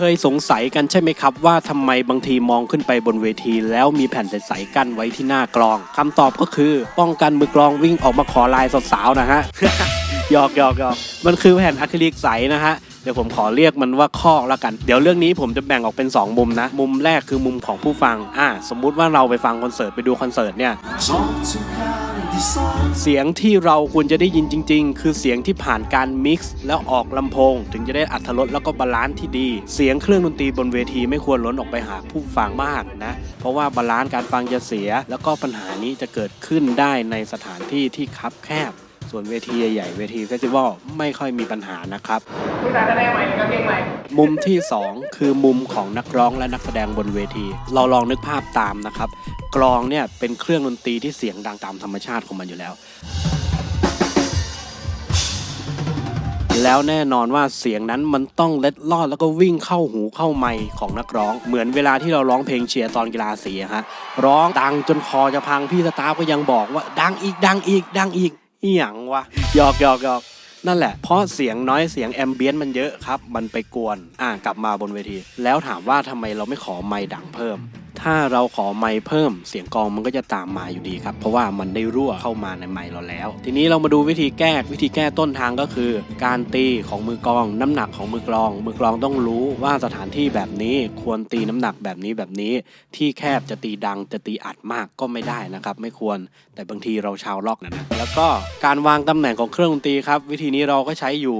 เคยสงสัยกันใช่ไหมครับ ว่าทำไมบางทีมองขึ้นไปบนเวที แล้วมีแผ่นใสๆกั้นไว้ที่หน้ากลองคำตอบก็คือป้องกันมือกลองวิ่งออกมาขอลายสาวๆนะฮะหยอกหยอกหยอกมันคือแผ่นอะคริลิกใสนะฮะเดี๋ยวผมขอเรียกมันว่าคอกแล้วกัน เดี๋ยวเรื่องนี้ผมจะแบ่งออกเป็น 2 มุมนะ มุมแรกคือมุมของผู้ฟังอ่าสมมุติว่าเราไปฟังคอนเสิร์ตไปดูคอนเสิร์ตเนี่ย เสียงที่เราควรจะได้ยินจริง ๆ คือเสียงที่ผ่านการมิกซ์แล้วออกลำโพง ถึงจะได้อัธรสแล้วก็บาลานซ์ที่ดี เสียงเครื่องดนตรีบนเวทีไม่ควรล้นออกไปหาผู้ฟังมากนะ เพราะว่าบาลานซ์การฟังจะเสีย แล้วก็ปัญหานี้จะเกิดขึ้นได้ในสถานที่ที่คับแคบ ส่วนเวทีใหญ่ๆเวทีเฟสติวัลไม่ค่อยมีปัญหานะครับ คุณตาแสดงใหม่กับเพลงใหม่ มุมที่ 2 คือมุมของนักร้องและนักแสดงบนเวที เราลองนึกภาพตามนะครับ กลองเนี่ยเป็นเครื่องดนตรีที่เสียงดังตามธรรมชาติของมันอยู่แล้ว แล้วแน่นอนว่าเสียงนั้นมันต้องเล็ดลอดแล้วก็วิ่งเข้าหูเข้าไมค์ของนักร้อง เหมือนเวลาที่เราร้องเพลงเชียร์ตอนกีฬาสีอะฮะร้องดังจนคอจะพังพี่สตาฟก็ยังบอกว่าดังอีกดังอีกดังอีก อีหยังวะหยอกหยอกหยอกนั่นแหละ เพราะเสียงน้อยเสียงแอมเบียนมันเยอะครับ มันไปกวน อ่ากลับมาบนเวที แล้วถามว่าทำไมเราไม่ขอไม้ดังเพิ่ม ถ้าเราขอไมค์เพิ่มเสียงกองมันก็จะตามมาอยู่ดีครับ เพราะว่ามันได้รั่วเข้ามาในไมค์เราแล้ว ทีนี้เรามาดูวิธีแก้วิธีแก้ต้นทางก็คือ การตีของมือกอง น้ำหนักของมือกลอง มือกลองต้องรู้ว่าสถานที่แบบนี้ควรตีน้ำหนักแบบนี้แบบนี้ ที่แคบจะตีดังจะตีอัดมากก็ไม่ได้นะครับ ไม่ควรแต่บางทีเราชาวล็อกนะนะแล้วก็การวางตำแหน่งของเครื่องดนตรีครับ วิธีนี้เราก็ใช้อยู่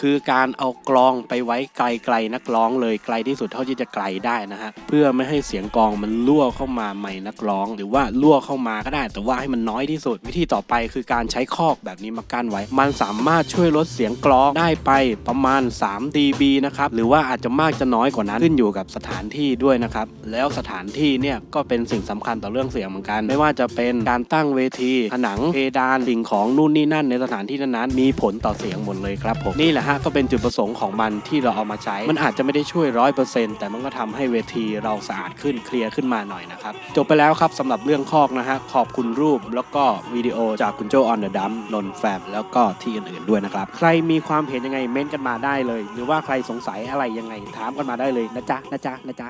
คือการเอากลองไปไว้ไกลๆนักร้องเลยไกลที่สุดเท่าที่จะไกลได้นะฮะเพื่อไม่ให้เสียงกลองมันรั่วเข้ามาใหม่นักร้อง หรือว่ารั่วเข้ามาก็ได้ แต่ว่าให้มันน้อยที่สุด วิธีต่อไปคือการใช้คอกแบบนี้มากั้นไว้ มันสามารถช่วยลดเสียงกลองได้ไปประมาณ 3 dB นะครับหรือว่าอาจจะมากจะน้อยกว่านั้นขึ้นอยู่กับสถานที่ด้วยนะครับแล้วสถานที่เนี่ยก็เป็นสิ่งสำคัญต่อเรื่องเสียงเหมือนกัน ไม่ว่าจะเป็นการตั้งเวทีผนังเพดานสิ่งของนู่นนี่นั่นในสถานที่นั้นๆมีผลต่อเสียงหมดเลยครับผมนี่แหละฮะก็เป็นจุดประสงค์ของมันที่เราเอามาใช้ มันอาจจะไม่ได้ช่วยร้อยเปอร์เซ็นต์แต่มันก็ทำให้เวทีเราสะอาดขึ้นเคลียร์ขึ้นมาหน่อยนะครับ จบไปแล้วครับสำหรับเรื่องคอกนะฮะขอบคุณรูปแล้วก็วิดีโอจากคุณโจออนเดอะดัมนนแฟมแล้วก็ที่อื่นๆด้วยนะครับ ใครมีความเห็นยังไงเม้นต์กันมาได้เลย หรือว่าใครสงสัยอะไรยังไงถามกันมาได้เลยนะจ๊ะนะจ๊ะนะจ๊ะ